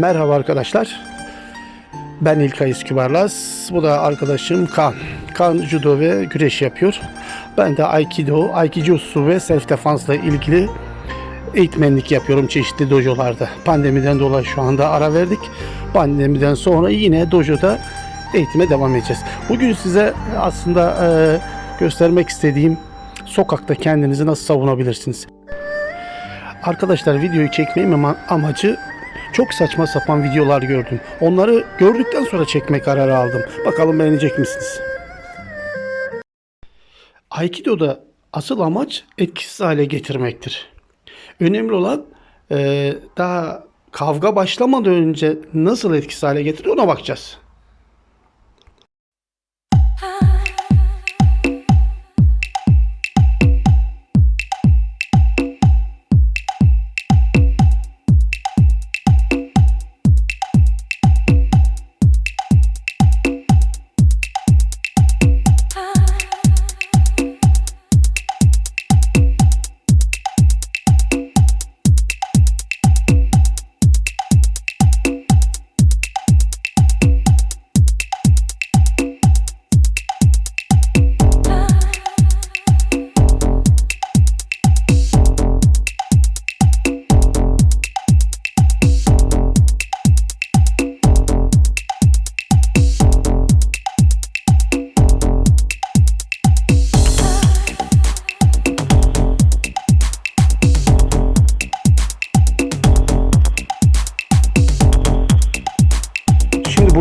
Merhaba arkadaşlar. Ben İlkay İskübarlas. Bu da arkadaşım Kaan. Kaan judo ve güreş yapıyor. Ben de Aikido, Aikijutsu ve self defansla ilgili eğitmenlik yapıyorum çeşitli dojolarda. Pandemiden dolayı şu anda ara verdik. Pandemiden sonra yine dojoda eğitime devam edeceğiz. Bugün size aslında e, göstermek istediğim sokakta kendinizi nasıl savunabilirsiniz. Arkadaşlar videoyu çekmeyin ama amacı çok saçma sapan videolar gördüm. Onları gördükten sonra çekme kararı aldım. Bakalım beğenecek misiniz? Aikido'da asıl amaç etkisiz hale getirmektir. Önemli olan daha kavga başlamadan önce nasıl etkisiz hale getirir ona bakacağız.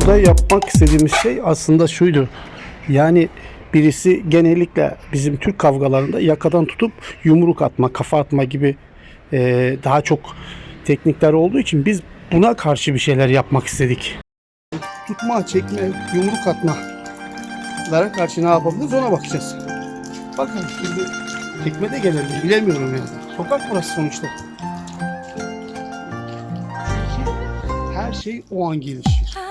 Burada yapmak istediğimiz şey aslında şuydu. Yani birisi genellikle bizim Türk kavgalarında yakadan tutup yumruk atma, kafa atma gibi e, daha çok teknikler olduğu için biz buna karşı bir şeyler yapmak istedik. Tutma, çekme, yumruk atmalara karşı ne yapabiliriz ona bakacağız. Bakın şimdi tekme de gelebilir bilemiyorum yani. Sokak burası sonuçta. Her şey o an gelişir.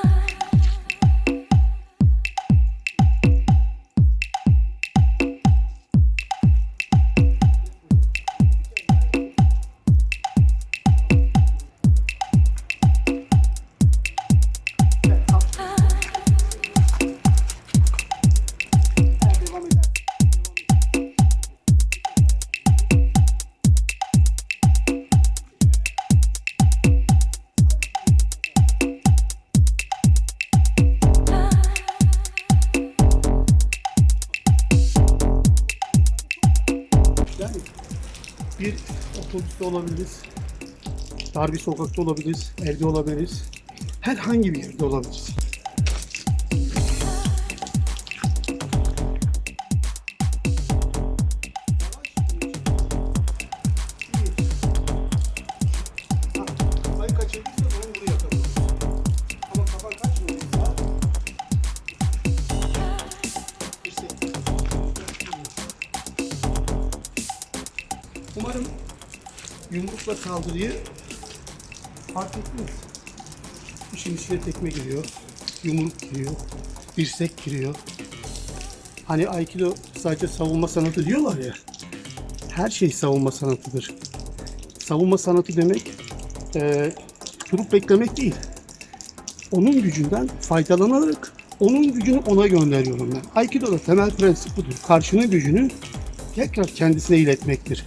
Otobüste olabiliriz, dar bir sokakta olabiliriz, evde olabiliriz. Herhangi bir yerde olabiliriz. Umarım yumrukla saldırıyı fark ettiniz. İşin içine tekme giriyor, yumruk giriyor, dirsek giriyor. Hani Aikido sadece savunma sanatı diyorlar ya. Her şey savunma sanatıdır. Savunma sanatı demek eee durup beklemek değil. Onun gücünden faydalanarak onun gücünü ona gönderiyorum ben. Aikido'da temel prensip budur. Karşının gücünü tekrar kendisine iletmektir.